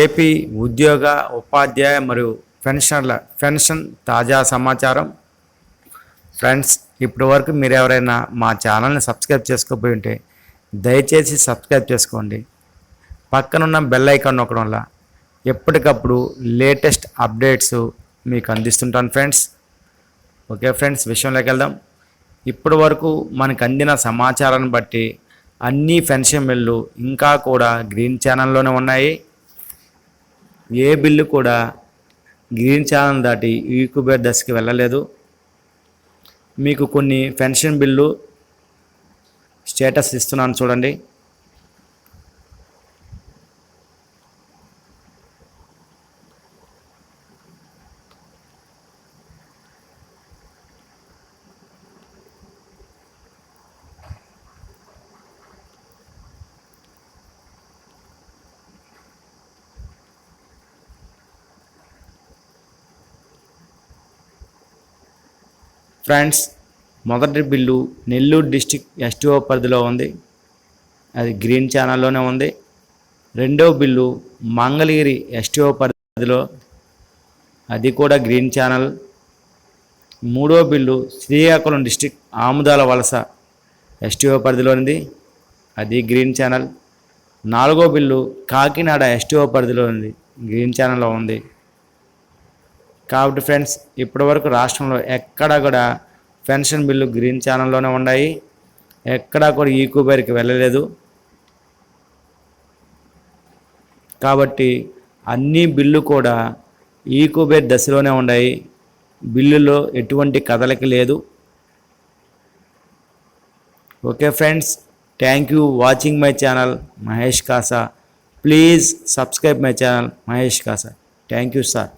AP ఉద్యోగ ఉపాధ్యాయ మరియు పెన్షనర్ల pension తాజా సమాచారం. ఫ్రెండ్స్ ఇప్పటి వరకు మీరు ఎవరైనా మా ఛానల్ని సబ్స్క్రైబ్ చేసుకోపోయి ఉంటే దయచేసి సబ్స్క్రైబ్ చేసుకోండి. పక్కనున్న బెల్ ఐకాన్ నొక్కడం వల్ల ఎప్పటికప్పుడు లేటెస్ట్ అప్డేట్స్ మీకు అందిస్తుంటాను ఫ్రెండ్స్. ఓకే ఫ్రెండ్స్ విషయంలోకి వెళ్దాం. ఇప్పటి వరకు మనకు అందిన సమాచారాన్ని బట్టి అన్ని పెన్షన్ బిల్లు ఇంకా కూడా గ్రీన్ ఛానల్లోనే ఉన్నాయి. ఏ బిల్లు కూడా గ్రీన్ ఛానల్ దాటి ఈక్యుబేర్ దశకి వెళ్ళలేదు. మీకు కొన్ని పెన్షన్ బిల్లు స్టేటస్ ఇస్తున్నాను చూడండి. ఫ్రెండ్స్ మొదటి బిల్లు నెల్లూరు డిస్టిక్ ఎస్టీఓ పరిధిలో ఉంది. అది గ్రీన్ ఛానల్లోనే ఉంది. రెండో బిల్లు మంగళగిరి ఎస్టీఓ పరిధిలో అది కూడా గ్రీన్ ఛానల్. మూడో bill Srikakulam district Amudalavalasa STO పరిధిలో ఉంది. అది గ్రీన్ ఛానల్. నాలుగో బిల్లు కాకినాడ ఎస్టీఓ పరిధిలో ఉంది. గ్రీన్ ఛానల్లో ఉంది. కాబట్టి ఫ్రెండ్స్ ఇప్పటివరకు రాష్ట్రంలో ఎక్కడా కూడా పెన్షన్ బిల్లు గ్రీన్ ఛానల్లోనే ఉన్నాయి. ఎక్కడా కూడా ఈకోబేర్కి వెళ్ళలేదు. కాబట్టి అన్ని బిల్లు కూడా ఈకోబేర్ దశలోనే ఉన్నాయి. బిల్లులో ఎటువంటి కదలిక లేదు. Okay friends thank you watching my channel Mahesh Kasa. Please subscribe my channel Mahesh Kasa. Thank you sir.